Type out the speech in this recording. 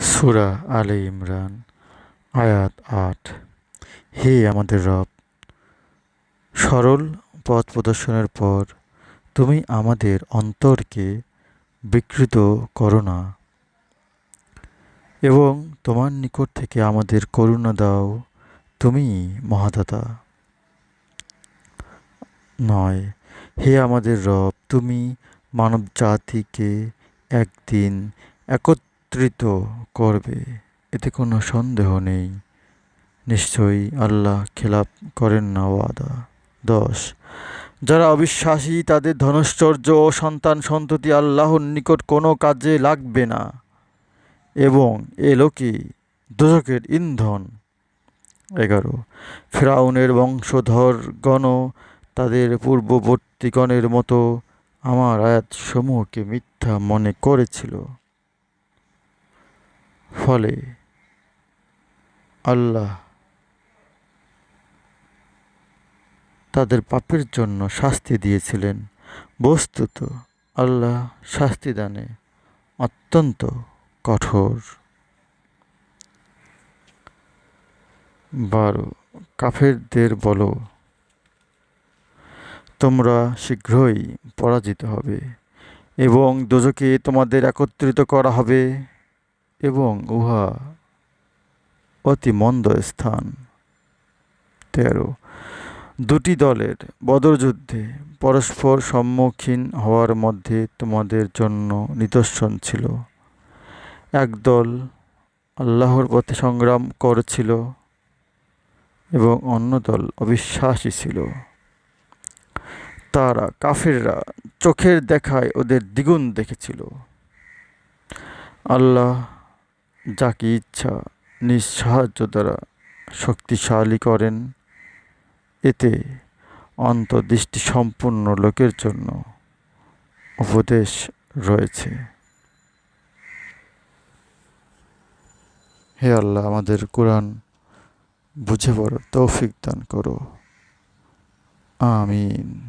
সুরা আলে ইমরান, আয়াত আট। হে আমাদের রব, সরল পথ প্রদর্শনের পর তুমি আমাদের অন্তরকে বিকৃত করো না এবং তোমার নিকট থেকে আমাদের করুণা দাও তুমি মহাদাতা। নয়, হে আমাদের রব, তুমি মানব জাতিকে একদিন একত্রিত করবে, এতে কোনো সন্দেহ নেই। নিশ্চয়ই আল্লাহ খেলাপ করেন না ওয়াদা। দশ। যারা অবিশ্বাসী, তাদের ধনশ্চর্য ও সন্তান সন্ততি আল্লাহর নিকট কোনো কাজে লাগবে না। এবং এ লোকই দোজকের ইন্ধন। এগারো। ফেরাউনের বংশধরগণও তাদের পূর্ববর্তীগণের মতো আমার আয়াতসমূহকে মিথ্যা মনে করেছিল। ফলে আল্লাহ তাদের পাপের জন্য শাস্তি দিয়েছিলেন। বস্তুত আল্লাহ শাস্তি দানে অত্যন্ত কঠোর। বারো, কাফেরদের বলো, তোমরা শীঘ্রই পরাজিত হবে এবং দোজকে তোমাদের একত্রিত করা হবে। এবং উহা অতি মন্দ স্থান। তেরো। দুটি দলের বদরযুদ্ধে পরস্পর সম্মুখীন হওয়ার মধ্যে তোমাদের জন্য নিদর্শন ছিল। একদল আল্লাহর পথে সংগ্রাম করেছিল এবং অন্য দল অবিশ্বাসী ছিল। তারা কাফেররা চোখের দেখায় ওদের দ্বিগুণ দেখেছিল। আল্লাহ যাকে ইচ্ছা, নিজ সাহায্য দ্বারা শক্তিশালী করেন। এতে অন্তর্দৃষ্টি সম্পূর্ণ লোকের জন্য উপদেশ রয়েছে। হে আল্লাহ, আমাদের কোরআন বুঝে বড় তৌফিক দান করো। আমিন।